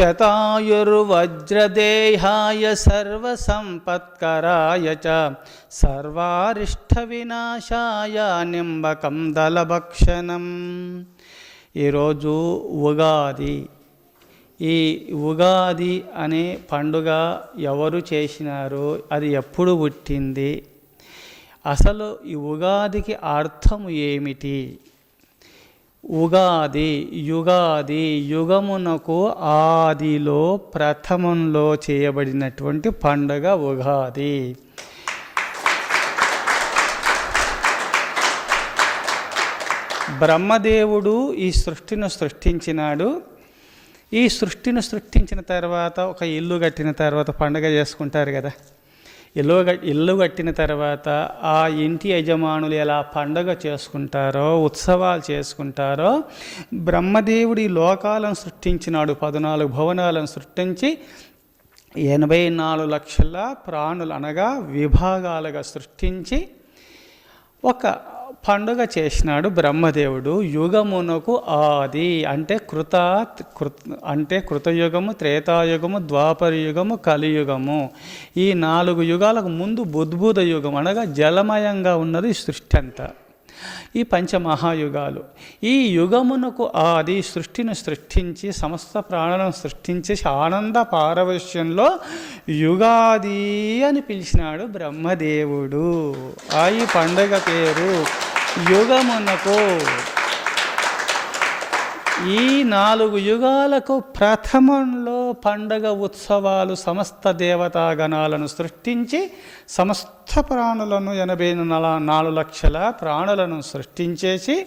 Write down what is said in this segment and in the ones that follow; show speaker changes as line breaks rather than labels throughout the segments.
శతాయుర్వజ్రదేహాయ సర్వసంపత్కరాయ చ సర్వారిష్టవినాశాయ నింబకం దళభక్షణం. ఈరోజు ఉగాది. ఈ ఉగాది అనే పండుగ ఎవరు చేసినారు అది ఎప్పుడు పుట్టింది? అసలు ఈ ఉగాదికి అర్థం ఏమిటి? ఉగాది యుగాది యుగమునకు ఆదిలో ప్రథమంలో చేయబడినటువంటి పండుగ ఉగాది. బ్రహ్మదేవుడు ఈ సృష్టిని సృష్టించినాడు. ఈ సృష్టిని సృష్టించిన తర్వాత ఒక ఇల్లు కట్టిన తర్వాత పండగ చేసుకుంటారు కదా. ఇల్లు ఇల్లు కట్టిన తర్వాత ఆ ఇంటి యజమానులు ఎలా పండగ చేసుకుంటారో ఉత్సవాలు చేసుకుంటారో బ్రహ్మదేవుడి లోకాలను సృష్టించినాడు పద్నాలుగు భవనాలను సృష్టించి ఎనభై నాలుగు లక్షల ప్రాణులు అనగా విభాగాలుగా సృష్టించి ఒక పండుగ చేసినాడు బ్రహ్మదేవుడు యుగమునకు ఆది అంటే కృత కృత అంటే కృతయుగము త్రేతాయుగము ద్వాపర యుగము కలియుగము. ఈ నాలుగు యుగాలకు ముందు బుద్భుత యుగం అనగా జలమయంగా ఉన్నది సృష్టి అంతా. ఈ పంచమహాయుగాలు. ఈ యుగమునకు ఆది సృష్టిని సృష్టించి సమస్త ప్రాణులను సృష్టించి ఆనంద పారవశ్యంలో యుగాది అని పిలిచినాడు బ్రహ్మదేవుడు. ఆ ఈ పండుగ పేరు యుగమునకు. ఈ నాలుగు యుగాలకు ప్రథమంలో పండగ ఉత్సవాలు సమస్త దేవతాగణాలను సృష్టించి సమస్త ప్రాణులను ఎనభై నల నాలుగు లక్షల ప్రాణులను సృష్టించేసి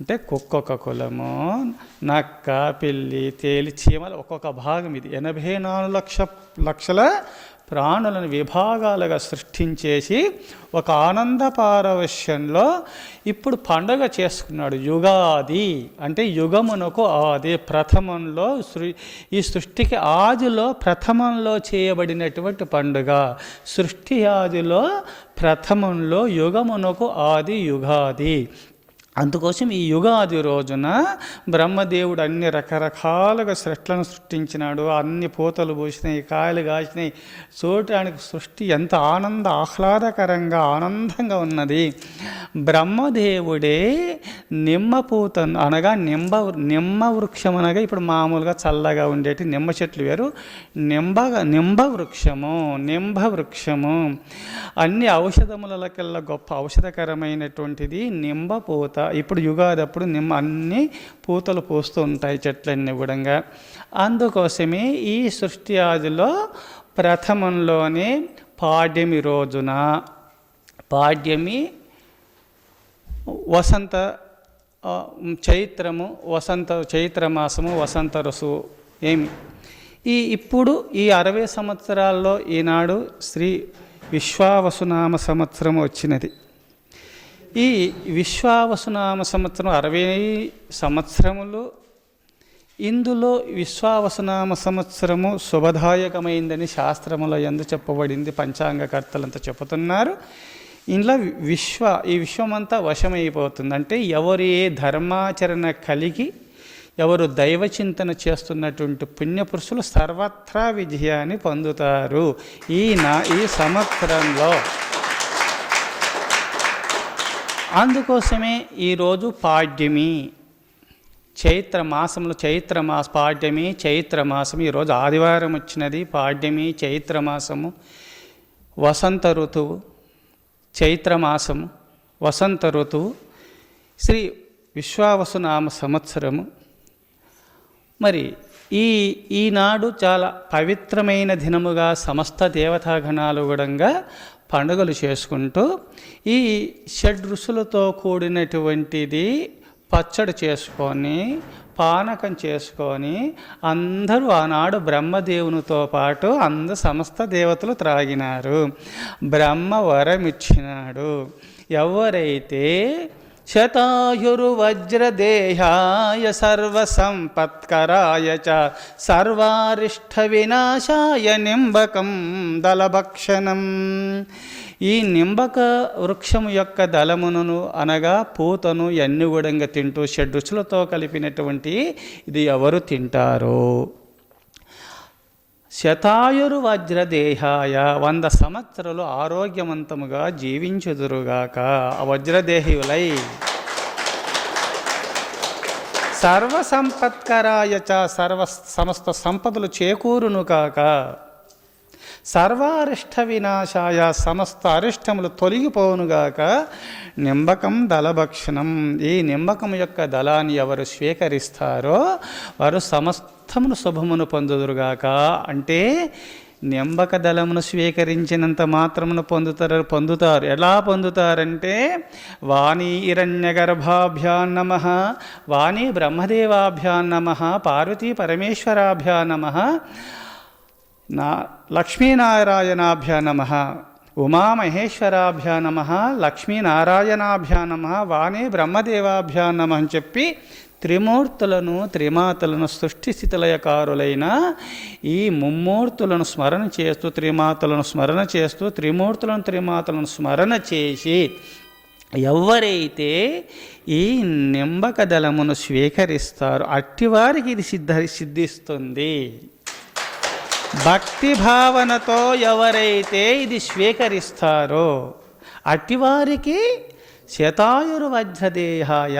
అంటే కుక్కొక్క కులము నక్క పిల్లి తేలి చీమలు ఒక్కొక్క భాగం ఇది. ఎనభై నాలుగు లక్ష లక్షల ప్రాణులను విభాగాలుగా సృష్టించేసి ఒక ఆనంద పారవశ్యంలో ఇప్పుడు పండగ చేసుకున్నాడు. యుగాది అంటే యుగమునకు ఆది ప్రథమంలో సృ ఈ సృష్టికి ఆదిలో ప్రథమంలో చేయబడినటువంటి పండుగ. సృష్టి ఆదిలో ప్రథమంలో యుగమునకు ఆది యుగాది. అందుకోసం ఈ యుగాది రోజున బ్రహ్మదేవుడు అన్ని రకరకాలుగా సృష్టిలను సృష్టించినాడు. అన్ని పూతలు పూసినాయి కాయలు కాసినాయి. చూడటానికి సృష్టి ఎంత ఆనంద ఆహ్లాదకరంగా ఆనందంగా ఉన్నది. బ్రహ్మదేవుడే నిమ్మ పూత అనగా నింబ నిమ్మ వృక్షం అనగా ఇప్పుడు మామూలుగా చల్లగా ఉండేటి నిమ్మ చెట్లు వేరు. నింబ నింబ వృక్షము నింబ వృక్షము. అన్ని ఔషధములకెల్లా గొప్ప ఔషధకరమైనటువంటిది నింబ పూత ఇప్పుడు యుగాది అప్పుడు నిమ్మ అన్ని పూతలు పూస్తూ ఉంటాయి చెట్లన్నీ కూడా అందుకోసమే ఈ సృష్టి ఆదిలో ప్రథమంలోనే పాడ్యమి రోజున పాడ్యమి వసంత చైత్రము వసంత చైత్రమాసము వసంత ఋతువు ఏమి ఈ ఇప్పుడు ఈ అరవై సంవత్సరాల్లో ఈనాడు శ్రీ విశ్వావసునామ సంవత్సరం వచ్చినది. ఈ విశ్వావసునామ సంవత్సరం అరవై సంవత్సరములు ఇందులో విశ్వావసనామ సంవత్సరము శుభదాయకమైందని శాస్త్రములో ఎందు చెప్పబడింది పంచాంగకర్తలంతా చెబుతున్నారు. ఇంట్లో విశ్వ ఈ విశ్వమంతా వశమైపోతుంది. అంటే ఎవరు ఏ ధర్మాచరణ కలిగి ఎవరు దైవ చింతన చేస్తున్నటువంటి పుణ్యపురుషులు సర్వత్రా విజయాన్ని పొందుతారు. ఈయన ఈ సంవత్సరంలో. అందుకోసమే ఈరోజు పాడ్యమి. చైత్ర మాసంలో చైత్ర మాస పాడ్యమి చైత్ర మాసం. ఈరోజు ఆదివారం వచ్చినది పాడ్యమి చైత్ర మాసము. వసంత ఋతువు. చైత్రమాసము వసంత ఋతువు శ్రీ విశ్వావసునామ సంవత్సరము. మరి ఈ ఈనాడు చాలా పవిత్రమైన దినముగా సమస్త దేవతాగణాలు కూడా పండుగలు చేసుకుంటూ ఈ షడ్ ఋషులతో కూడినటువంటిది పచ్చడి చేసుకొని పానకం చేసుకొని అందరూ ఆనాడు బ్రహ్మదేవునితో పాటు అంద సమస్త దేవతలు త్రాగినారు. బ్రహ్మ వరం ఇచ్చినాడు ఎవరైతే శతాయుర్వజ్రదేహాయ సర్వసంపత్కరాయ చ సర్వారిష్ట వినాశాయ నింబకం దళభక్షణం. ఈ నింబక వృక్షము యొక్క దళమును అనగా పూతను ఎన్ని కూడా తింటూ షడ్రుచులతో కలిపినటువంటి ఇది ఎవరు తింటారో. శతాయురు వజ్రదేహాయ వంద సంవత్సరాలు ఆరోగ్యవంతముగా జీవించుదురుగాక. ఆ వజ్రదేహియులై సర్వ సంపత్కరాయ చ సర్వ సమస్త సంపదలు చేకూరును కాక సర్వారిష్ట వినాశాయ సమస్త అరిష్టములు తొలగిపోవునుగాక నింబకం దళభక్షణం. ఈ నింబకం యొక్క దళాన్ని ఎవరు స్వీకరిస్తారో వారు సమస్తమును శుభమును పొందుదురుగాక. అంటే నింబక దళమును స్వీకరించినంత మాత్రమును పొందుతారు పొందుతారు. ఎలా పొందుతారంటే వాణి హిరణ్యగర్భాభ్యాం నమ వాణి బ్రహ్మదేవాభ్యాం నమ పార్వతీ పరమేశ్వరాభ్యా నమ నా లక్ష్మీనారాయణాభ్యా నమ ఉమామహేశ్వరాభ్యా నమ లక్ష్మీనారాయణాభ్యా నమ వాణి బ్రహ్మదేవాభ్యా నమ అని చెప్పి త్రిమూర్తులను త్రిమాతలను సృష్టి స్థితిలయకారులైన ఈ ముమ్మూర్తులను స్మరణ చేస్తూ త్రిమాతలను స్మరణ చేస్తూ త్రిమూర్తులను త్రిమాతలను స్మరణ చేసి ఎవరైతే ఈ నింబక దళమును స్వీకరిస్తారో అట్టివారికి ఇది సిద్ధ సిద్ధిస్తుంది. భక్తి భావనతో ఎవరైతే ఇది స్వీకరిస్తారో అట్టివారికి శతాయుర్వజ్రదేహాయ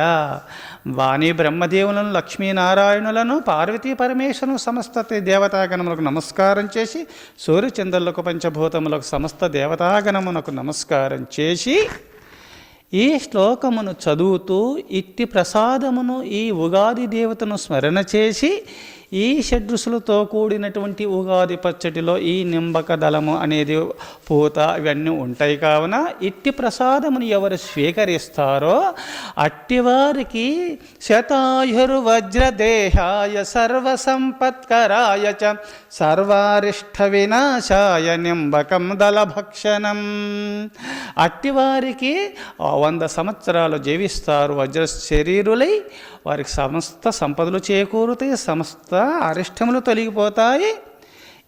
వాణి బ్రహ్మదేవులను లక్ష్మీనారాయణులను పార్వతీ పరమేశ్వరును సమస్త దేవతాగణములకు నమస్కారం చేసి సూర్యచంద్రులకు పంచభూతములకు సమస్త దేవతాగణమునకు నమస్కారం చేసి ఈ శ్లోకమును చదువుతూ ఇట్టి ప్రసాదమును ఈ ఉగాది దేవతను స్మరణ చేసి ఈ షడ్రుసులతో కూడినటువంటి ఉగాది పచ్చడిలో ఈ నింబక దళము అనేది పూత ఇవన్నీ ఉంటాయి కావున ఇట్టి ప్రసాదమును ఎవరు స్వీకరిస్తారో అట్టివారికి శతాయురు వజ్రదేహాయ సర్వసంపత్కరాయ చ సర్వారిష్ట వినాశాయ నింబకం దళభక్షణం అట్టివారికి వంద సంవత్సరాలు జీవిస్తారు వజ్ర శరీరులై వారికి సమస్త సంపదలు చేకూరుతాయి సమస్త అరిష్టములు తొలగిపోతాయి.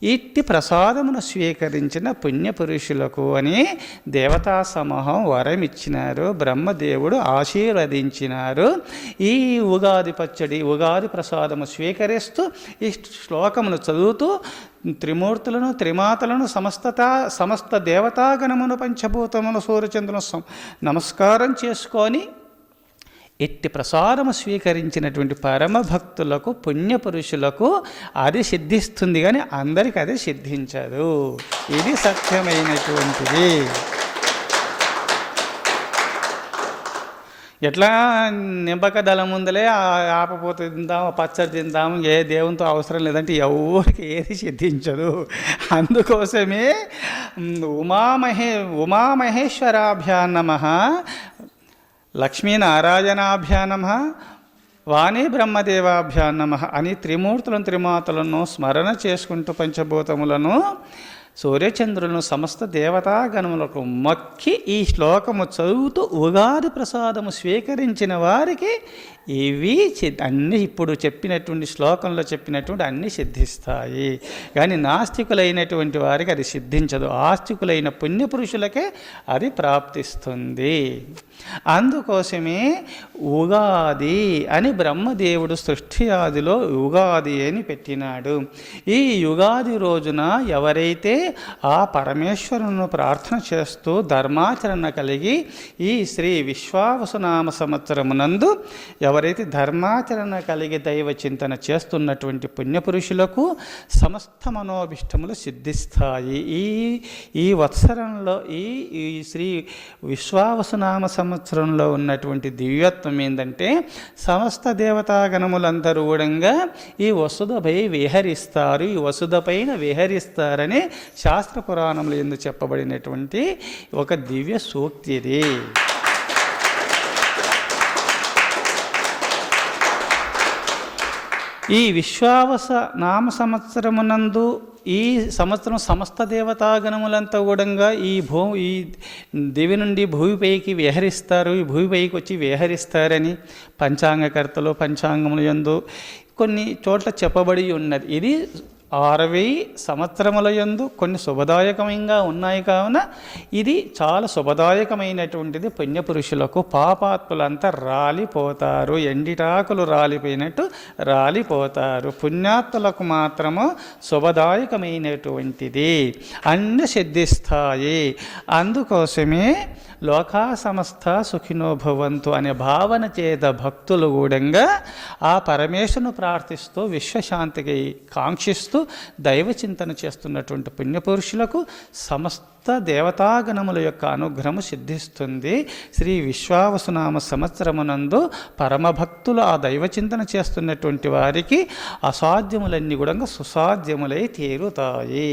ఇట్టి ప్రసాదమును స్వీకరించిన పుణ్యపురుషులకు అని దేవతా సమూహం వరం ఇచ్చినారు బ్రహ్మదేవుడు ఆశీర్వదించినారు. ఈ ఉగాది పచ్చడి ఉగాది ప్రసాదము స్వీకరిస్తూ ఈ శ్లోకమును చదువుతూ త్రిమూర్తులను త్రిమాతలను సమస్తత సమస్త దేవతాగణమును పంచభూతమును సూర్యచంద్రులను సం- నమస్కారం చేసుకొని ఎట్టి ప్రసాదము స్వీకరించినటువంటి పరమ భక్తులకు పుణ్యపురుషులకు అది సిద్ధిస్తుంది కానీ అందరికి అది సిద్ధించదు. ఇది సత్యమైనటువంటిది. ఎట్లా నింబక దళం ముందులే ఆ- ఆపపోతే తిందాము పచ్చడి తిందాము ఏ దేవునితో అవసరం లేదంటే ఎవరికి ఏది సిద్ధించదు. అందుకోసమే ఉమామహే ఉమామహేశ్వరాభ్యా నమ లక్ష్మీనారాయణాభ్యానమ వాణి బ్రహ్మదేవాభ్యానమ అని త్రిమూర్తులను త్రిమాతలను స్మరణ చేసుకుంటూ పంచభూతములను సూర్యచంద్రులను సమస్త దేవతాగణములకు మొక్కి ఈ శ్లోకము చదువుతూ ఉగాది ప్రసాదము స్వీకరించిన వారికి ఇవి అన్ని ఇప్పుడు చెప్పినటువంటి శ్లోకంలో చెప్పినటువంటి అన్ని సిద్ధిస్తాయి. కానీ నాస్తికులైనటువంటి వారికి అది సిద్ధించదు. ఆస్తికులైన పుణ్యపురుషులకే అది ప్రాప్తిస్తుంది. అందుకోసమే ఉగాది అని బ్రహ్మదేవుడు సృష్టి ఆదిలో ఉగాది అని పెట్టినాడు. ఈ యుగాది రోజున ఎవరైతే ఆ పరమేశ్వరును ప్రార్థన చేస్తూ ధర్మాచరణ కలిగి ఈ శ్రీ విశ్వావసునామ సంవత్సరమునందు ఎవరైతే ధర్మాచరణ కలిగి దైవ చింతన చేస్తున్నటువంటి పుణ్యపురుషులకు సమస్త మనోభిష్టములు సిద్ధిస్తాయి. ఈ ఈ వత్సరంలో ఈ ఈ శ్రీ విశ్వావసునామ సంవత్సరంలో ఉన్నటువంటి దివ్యత్వం ఏంటంటే సమస్త దేవతాగణములందరూ కూడా ఈ వసుధపై విహరిస్తారు. ఈ వసుధ పైన విహరిస్తారని శాస్త్ర పురాణములు ఎందుకు చెప్పబడినటువంటి ఒక దివ్య సూక్తి ఈ విశ్వావస నామ సంవత్సరమునందు ఈ సంవత్సరం సమస్త దేవతాగణములంతా కూడా ఈ భూ ఈ దివి నుండి భూమిపైకి విహరిస్తారు ఈ భూమిపైకి వచ్చి విహరిస్తారని పంచాంగకర్తలు పంచాంగములు యందు కొన్ని చోట్ల చెప్పబడి ఉన్నది. ఇది అరవై సంవత్సరముల యందు కొన్ని శుభదాయకంగా ఉన్నాయి కావున ఇది చాలా శుభదాయకమైనటువంటిది పుణ్యపురుషులకు పాపాత్ములంతా రాలిపోతారు ఎండిటాకులు రాలిపోయినట్టు రాలిపోతారు. పుణ్యాత్ములకు మాత్రము శుభదాయకమైనటువంటిది. అన్ని సిద్ధిస్తాయి అందుకోసమే లోకా సమస్త సుఖినో భవంతు అనే భావన చేత భక్తులు కూడంగా ఆ పరమేశ్వరును ప్రార్థిస్తూ విశ్వశాంతికి కాంక్షిస్తూ దైవ చింతన చేస్తున్నటువంటి పుణ్యపురుషులకు సమస్త దేవతాగణముల యొక్క అనుగ్రహము సిద్ధిస్తుంది. శ్రీ విశ్వావసునామ సంవత్సరమునందు పరమభక్తులు ఆ దైవ చింతన చేస్తున్నటువంటి వారికి అసాధ్యములన్నీ కూడా సుసాధ్యములై తీరుతాయి.